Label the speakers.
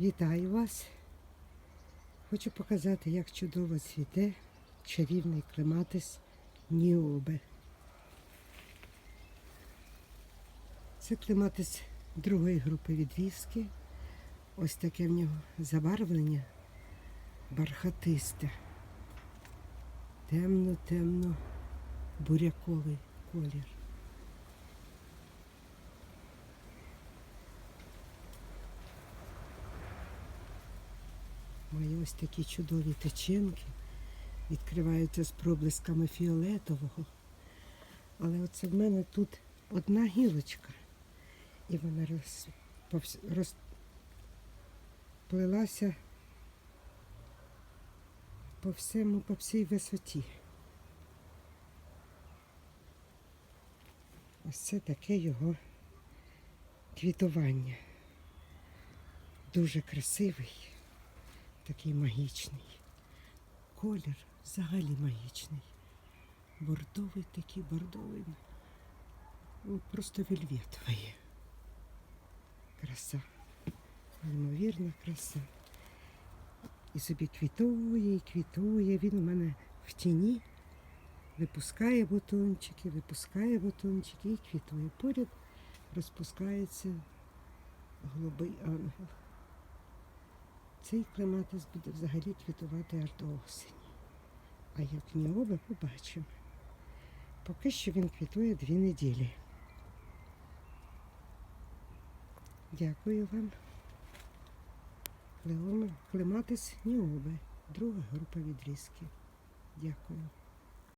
Speaker 1: Вітаю вас! Хочу показати, як чудово цвіте чарівний клематис Ніобе. Це клематис другої групи відвіски. Ось таке в нього забарвлення бархатисте. Темно-темно буряковий колір. Має ось такі чудові течінки, відкриваються з проблисками фіолетового. Але оце в мене тут одна гілочка. І вона роз, розплилася по всьому, по всій висоті. Ось це таке його квітування. Дуже красивий такий магічний. Колір взагалі магічний. Бордовий такий бордовий. Ну, просто вельветовий. Краса. Неймовірна краса. І собі квітує, і квітує. Він у мене в тіні. Випускає бутончики, випускає бутончики і квітує. Поряд розпускається голубий ангел. Цей клематис буде взагалі квітувати аж до осені. А як ніоби побачимо. Поки що він квітує дві неділі. Дякую вам. Клематис ніоби, друга група відрізки. Дякую.